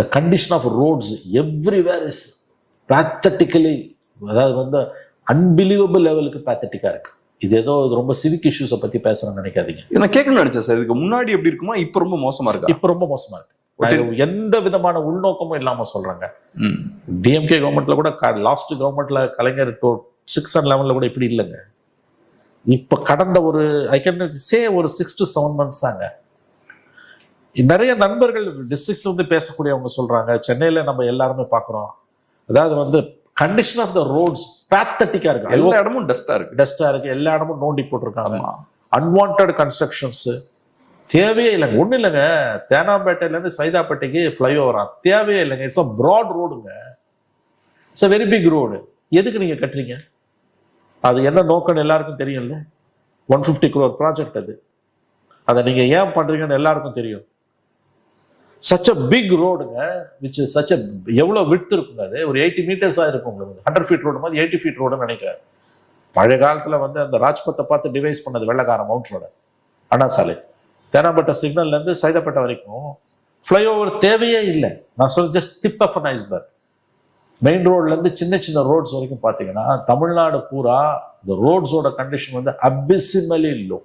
The condition of roads everywhere is pathetically அதாவது வந்து unbelievable லெவலுக்கு பேத்தட்டிக்காக இருக்கு. இது ஏதோ ரொம்ப சிவிக் இஷ்யூஸை பற்றி பேசணும்னு நினைக்காதீங்க. நான் கேட்கணும்னு நினைச்சேன் சார். இதுக்கு முன்னாடி எப்படி இருக்குமா இப்ப ரொம்ப மோசமா இருக்கா? இப்போ ரொம்ப மோசமா இருக்கு. எந்த விதமான உள்நோக்கமும் இல்லாம சொல்றேங்க. டிஎம்கே கவர்மெண்ட்ல கூட லாஸ்ட் கவர்மெண்ட்ல கலைஞர் சிக்ஸ் அண்ட் லெவன்ல கூட இப்படி இல்லைங்க. இப்ப கடந்த ஒரு ஐ கேன் சே ஒரு சிக்ஸ் டு செவன் மந்த்ஸ் தாங்க. நிறைய நண்பர்கள் டிஸ்ட்ரிக்ட்ஸ்ல வந்து பேசக்கூடியவங்க சொல்றாங்க சென்னையில நம்ம எல்லாருமே பாக்குறோம் அதாவது வந்து கண்டிஷன் ஆஃப் த ரோட்ஸ் பேத்தட்டிக்கா இருக்கு. எல்லா இடமும் டஸ்டா இருக்கு. டஸ்டா இருக்கு. எல்லா இடமும் நோண்டி போட்டிருக்காங்க. அன்வான்ட் கன்ஸ்ட்ரக்ஷன்ஸ் தேவையே இல்லைங்க. ஒன்றும் இல்லைங்க. தேனாம்பேட்டையிலேருந்து சைதாப்பேட்டைக்கு ஃப்ளைஓவரா தேவையே இல்லைங்க. இட்ஸ் அ ப்ராட் ரோடுங்க it's a very big road எதுக்கு நீங்கள் கட்டுறீங்க? அது என்ன நோக்கம்னு எல்லாருக்கும் தெரியும்ல? ஒன் ஃபிஃப்டி குரோர் ப்ராஜெக்ட் அது. அதை நீங்கள் ஏன் பண்ணுறீங்கன்னு எல்லாருக்கும் தெரியும். சச் அ பிக் ரோடுங்க விச் சச் அ எவ்வளோ விட்டு இருக்குங்க அது? ஒரு எயிட்டி மீட்டர்ஸாக இருக்கும் உங்களுக்கு. ஹண்ட்ரட் ஃபீட் ரோடு மாதிரி எயிட்டி ஃபீட் ரோடுன்னு நினைக்கிறேன். பழைய காலத்தில் வந்து அந்த ராஜ்பத்தை பார்த்து டிவைஸ் பண்ணது வெள்ளக்கார மவுண்ட் ரோடு அண்ணா சாலை. தேனாம்பட்ட சிக்னல்லேருந்து சைதாப்பேட்டை வரைக்கும் ஃப்ளைஓவர் தேவையே இல்லை. நான் சொல்ல just tip of an iceberg main ரோட்லேருந்து சின்ன சின்ன ரோட்ஸ் வரைக்கும் பார்த்தீங்கன்னா தமிழ்நாடு பூரா இந்த ரோட்ஸோட கண்டிஷன் வந்து அபிசிமலி லோ